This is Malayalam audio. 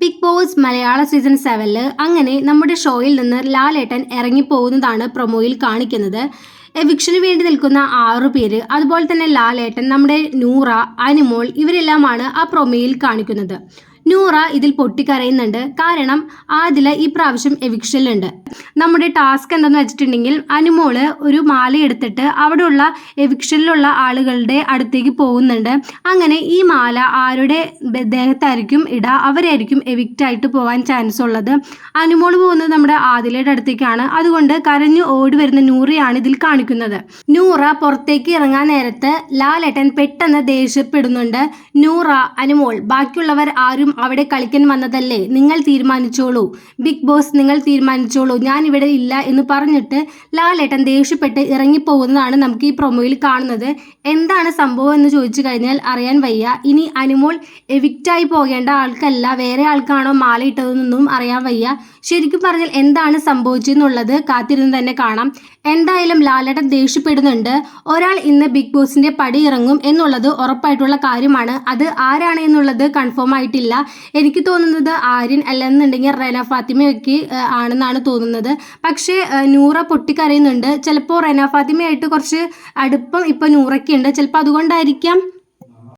ബിഗ് ബോസ് മലയാള സീസൺ സെവനിൽ അങ്ങനെ നമ്മുടെ ഷോയിൽ നിന്ന് ലാലേട്ടൻ ഇറങ്ങിപ്പോകുന്നതാണ് പ്രൊമോയിൽ കാണിക്കുന്നത്. എവിക്ഷന് വേണ്ടി നിൽക്കുന്ന ആറു പേര് അതുപോലെ തന്നെ ലാലേട്ടൻ നമ്മുടെ നൂറ അനുമോൾ ഇവരെല്ലാമാണ് ആ പ്രൊമോയിൽ കാണിക്കുന്നത്. നൂറ ഇതിൽ പൊട്ടിക്കരയുന്നുണ്ട്. കാരണം ആദില ഈ പ്രാവശ്യം എവിക്ഷനിലുണ്ട്. നമ്മുടെ ടാസ്ക് എന്തെന്ന് വെച്ചിട്ടുണ്ടെങ്കിൽ അനുമോൾ ഒരു മാല എടുത്തിട്ട് അവിടെയുള്ള എവിക്ഷനിലുള്ള ആളുകളുടെ അടുത്തേക്ക് പോകുന്നുണ്ട്. അങ്ങനെ ഈ മാല ആരുടെ ദേഹത്തായിരിക്കും ഇടുക അവരായിരിക്കും എവിക്റ്റ് ആയിട്ട് പോകാൻ ചാൻസ് ഉള്ളത്. അനുമോൾ പോകുന്നത് നമ്മുടെ ആദിലയുടെ അടുത്തേക്കാണ്. അതുകൊണ്ട് കരഞ്ഞു ഓടി വരുന്ന നൂറയാണ് ഇതിൽ കാണിക്കുന്നത്. നൂറ പുറത്തേക്ക് ഇറങ്ങാൻ നേരത്ത് ലാലേട്ടൻ പെട്ടെന്ന് ദേഷ്യപ്പെടുന്നുണ്ട്. നൂറ അനുമോൾ ബാക്കിയുള്ളവർ ആരും അവിടെ കളിക്കാൻ വന്നതല്ലേ? നിങ്ങൾ തീരുമാനിച്ചോളൂ. ബിഗ് ബോസ് നിങ്ങൾ തീരുമാനിച്ചോളൂ. ഞാൻ ഇവിടെ ഇല്ല എന്ന് പറഞ്ഞിട്ട് ലാലേട്ടൻ ദേഷ്യപ്പെട്ട് ഇറങ്ങിപ്പോകുന്നതാണ് നമുക്ക് ഈ പ്രൊമോയിൽ കാണുന്നത്. എന്താണ് സംഭവം എന്ന് ചോദിച്ചു കഴിഞ്ഞാൽ അറിയാൻ വയ്യ. ഇനി അനുമോൾ എവിക്റ്റായി പോകേണ്ട ആൾക്കല്ല വേറെ ആൾക്കാണോ മാല ഇട്ടതെന്നൊന്നും അറിയാൻ വയ്യ. ശരിക്കും പറഞ്ഞാൽ എന്താണ് സംഭവിച്ചെന്നുള്ളത് കാത്തിരുന്ന് തന്നെ കാണാം. എന്തായാലും ലാലേട്ടൻ ദേഷ്യപ്പെടുന്നുണ്ട്. ഒരാൾ ഇന്ന് ബിഗ് ബോസിന്റെ പടി ഇറങ്ങും എന്നുള്ളത് ഉറപ്പായിട്ടുള്ള കാര്യമാണ്. അത് ആരാണ് എന്നുള്ളത് കൺഫേം ആയിട്ടില്ല. എനിക്ക് തോന്നുന്നത് ആര്യൻ അല്ലെന്നുണ്ടെങ്കിൽ റെന ഫാത്തിമയൊക്കെ ആണെന്നാണ് തോന്നുന്നത്. പക്ഷേ നൂറ പൊട്ടിക്കരയുന്നുണ്ട്. ചിലപ്പോൾ റെന ഫാത്തിമയായിട്ട് കുറച്ച് അടുപ്പം ഇപ്പം നൂറയ്ക്കുണ്ട്. ചിലപ്പോൾ അതുകൊണ്ടായിരിക്കാം